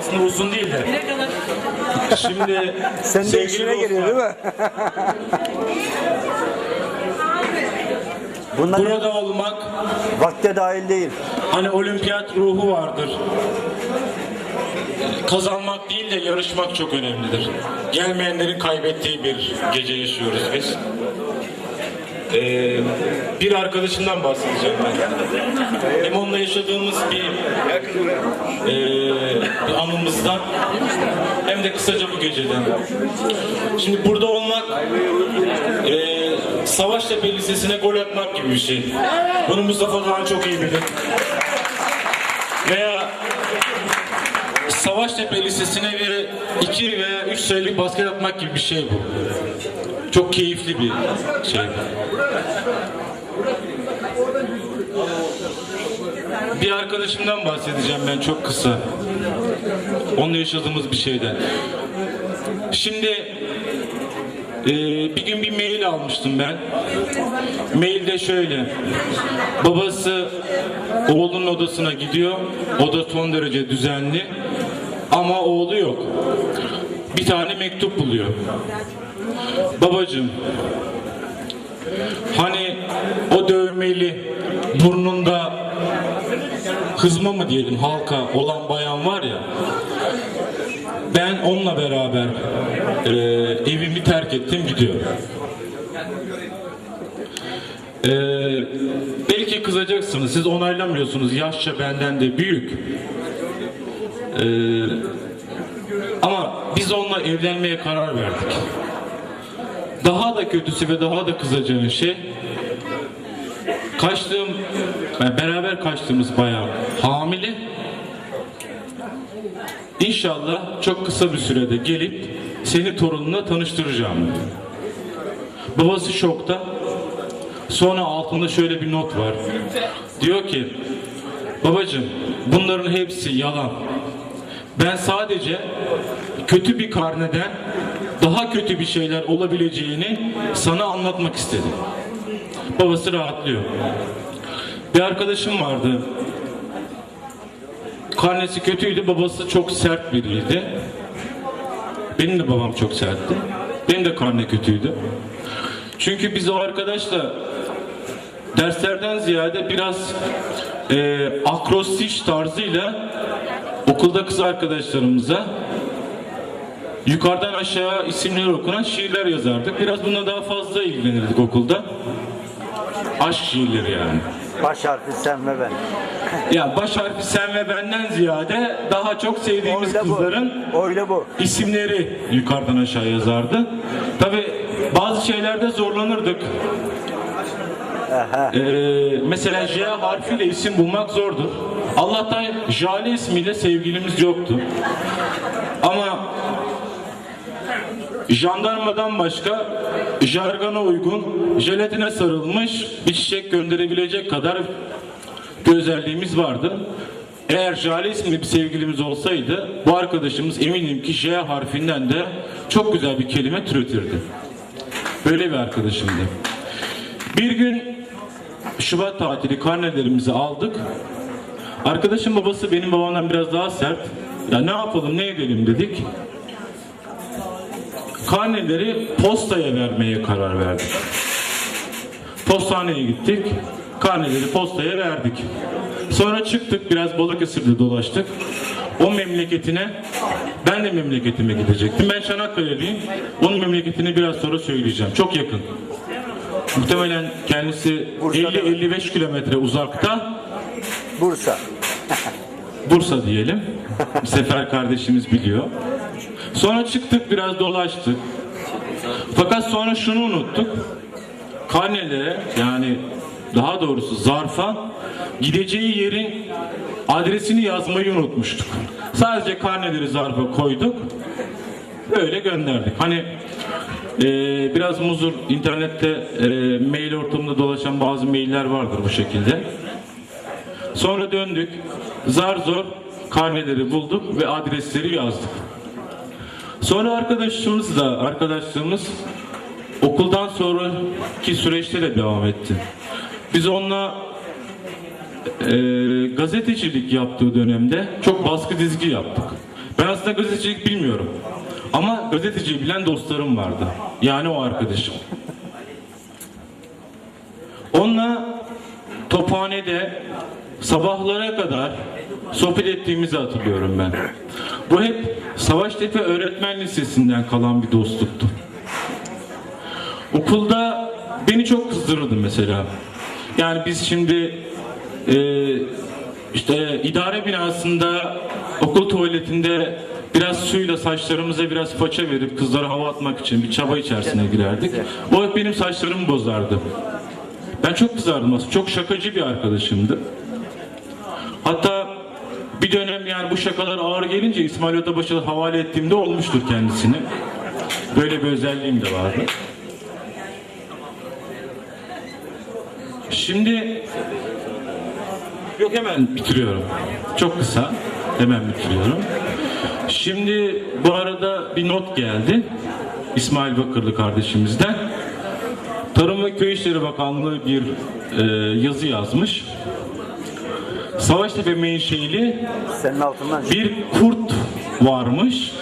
Aslında uzun değil de. Şimdi Sen de işine geliyor değil mi? Bunlar Burada olmak vakte dahil değil. hani olimpiyat ruhu vardır. Kazanmak değil de yarışmak çok önemlidir. Gelmeyenlerin kaybettiği bir gece yaşıyoruz biz. Ee, bir arkadaşımdan bahsedeceğim ben. Hem onunla yaşadığımız bir, bir anımızdan hem de kısaca bu geceden. Şimdi burada olmak ee, Savaştepe Lisesi'ne gol atmak gibi bir şey. Bunu Mustafa Doğan çok iyi bilir. Veya Savaştepe Lisesi'ne bir iki veya üç sayılık basket atmak gibi bir şey bu. Çok keyifli bir şey. Bir arkadaşımdan bahsedeceğim ben çok kısa. Onunla yaşadığımız bir şeyden. Şimdi ee, bir gün bir mail almıştım ben. Mailde şöyle. Babası oğlunun odasına gidiyor. Oda son derece düzenli. Ama oğlu yok. Bir tane mektup buluyor. Babacığım hani o dövmeli burnunda hızma mı diyelim halka olan bayan var ya ben onunla beraber e, evimi terk ettim gidiyorum. E, belki kızacaksınız. Siz onaylamıyorsunuz. Yaşça benden de büyük. E, ama biz onunla evlenmeye karar verdik. Daha da kötüsü ve daha da kızacağın şey kaçtığım beraber kaçtığımız bayağı hamile İnşallah çok kısa bir sürede gelip seni torununa tanıştıracağım. Babası şokta. Sonra altında şöyle bir not var. Diyor ki babacığım bunların hepsi yalan. Ben sadece kötü bir karneden daha kötü bir şeyler olabileceğini sana anlatmak istedim. Babası rahatlıyor. Bir arkadaşım vardı. Karnesi kötüydü, babası çok sert biriydi. Benim de babam çok sertti. Benim de karne kötüydü. Çünkü biz o arkadaşla derslerden ziyade biraz e, akrostiş tarzıyla okulda kız arkadaşlarımıza yukarıdan aşağı isimleri okunan şiirler yazardık. Biraz buna daha fazla ilgilenirdik okulda. Aşk şiirleri yani. Baş harfi sen ve ben. Ya baş harfi sen ve benden ziyade daha çok sevdiğimiz Öyle bu. kızların Öyle bu. isimleri yukarıdan aşağı yazardı. Tabi bazı şeylerde zorlanırdık. Ee, mesela J harfiyle isim bulmak zordur. Allah'tan Jale ismiyle sevgilimiz yoktu. Ama jandarmadan başka jargona uygun jelatine sarılmış bir çiçek gönderebilecek kadar bir özelliğimiz vardı. Eğer Jale isimli bir sevgilimiz olsaydı bu arkadaşımız eminim ki J harfinden de çok güzel bir kelime türetirdi. Böyle bir arkadaşımdı. Bir gün Şubat tatili karnelerimizi aldık. Arkadaşım babası benim babamdan biraz daha sert. Ya ne yapalım ne edelim dedik. Karneleri postaya vermeye karar verdik. Postaneye gittik. Karneleri postaya verdik. Sonra çıktık biraz Balıkesir'de dolaştık. O memleketine ben de memleketime gidecektim. Ben Çanakkale'liyim. Onun memleketini biraz sonra söyleyeceğim. Çok yakın. Muhtemelen kendisi Bursa'da. 50-55 kilometre uzakta. Bursa. Bursa diyelim. Sefer kardeşimiz biliyor. Sonra çıktık biraz dolaştık. Fakat sonra şunu unuttuk. Karnelere yani daha doğrusu zarfa gideceği yerin adresini yazmayı unutmuştuk. Sadece karneleri zarfa koyduk. Böyle gönderdik. Hani e, biraz muzur internette e, mail ortamında dolaşan bazı mailler vardır bu şekilde. Sonra döndük. Zar zor karneleri bulduk ve adresleri yazdık. Sonra arkadaşımız da arkadaşlığımız okuldan sonraki süreçte de devam etti. Biz onunla e, gazetecilik yaptığı dönemde çok baskı dizgi yaptık. Ben aslında gazetecilik bilmiyorum. Ama gazeteciyi bilen dostlarım vardı. Yani o arkadaşım. Onunla Tophane'de sabahlara kadar sohbet ettiğimizi hatırlıyorum ben. Bu hep Savaştepe Öğretmen Lisesi'nden kalan bir dostluktu. Okulda beni çok kızdırırdı mesela. Yani biz şimdi e, işte idare binasında okul tuvaletinde biraz suyla saçlarımıza biraz paça verip kızlara hava atmak için bir çaba içerisine girerdik. O hep benim saçlarımı bozardı. Ben çok kızardım aslında. Çok şakacı bir arkadaşımdı. Hatta bir dönem yani bu şakalar ağır gelince İsmail Odabaşı'na havale ettiğimde olmuştur kendisini. Böyle bir özelliğim de vardı. Şimdi yok hemen bitiriyorum. Çok kısa. Hemen bitiriyorum. Şimdi bu arada bir not geldi. İsmail Bakırlı kardeşimizden. Tarım ve Köy İşleri Bakanlığı bir e, yazı yazmış. Savaştepe menşeili Senin altından bir kurt varmış.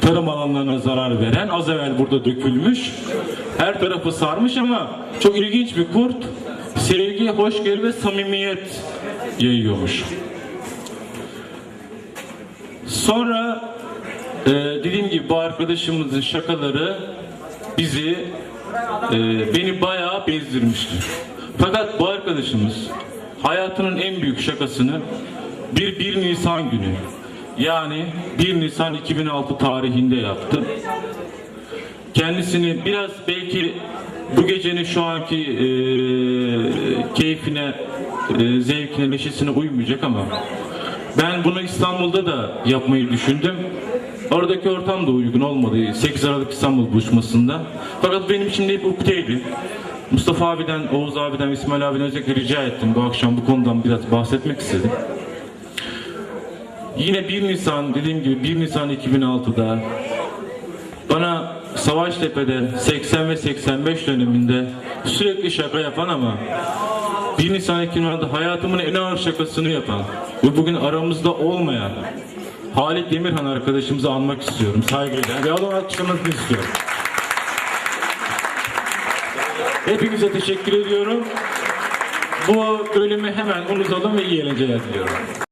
Tarım alanlarına zarar veren. Az evvel burada dökülmüş. Her tarafı sarmış ama çok ilginç bir kurt. Sevgi, hoşgörü ve samimiyet yayıyormuş. Sonra e, dediğim gibi bu arkadaşımızın şakaları bizi e, beni bayağı bezdirmişti. Fakat bu arkadaşımız hayatının en büyük şakasını bir 1 Nisan günü yani 1 Nisan 2006 tarihinde yaptı. Kendisini biraz belki bu gecenin şu anki e, keyfine, e, zevkine, neşesine uymayacak ama ben bunu İstanbul'da da yapmayı düşündüm. Oradaki ortam da uygun olmadı 8 Aralık İstanbul buluşmasında. Fakat benim için de bir ukteydi. Mustafa abiden, Oğuz abiden, İsmail abiden özellikle rica ettim. Bu akşam bu konudan biraz bahsetmek istedim. Yine 1 Nisan, dediğim gibi 1 Nisan 2006'da bana Savaştepe'de 80 ve 85 döneminde sürekli şaka yapan ama 1 Nisan 2006'da hayatımın en ağır şakasını yapan ve bugün aramızda olmayan Halit Demirhan arkadaşımızı anmak istiyorum saygıyla ve onu alkışlamasını istiyorum. Hepinize teşekkür ediyorum. Bu bölümü hemen unutalım ve iyi eğlenceler diliyorum.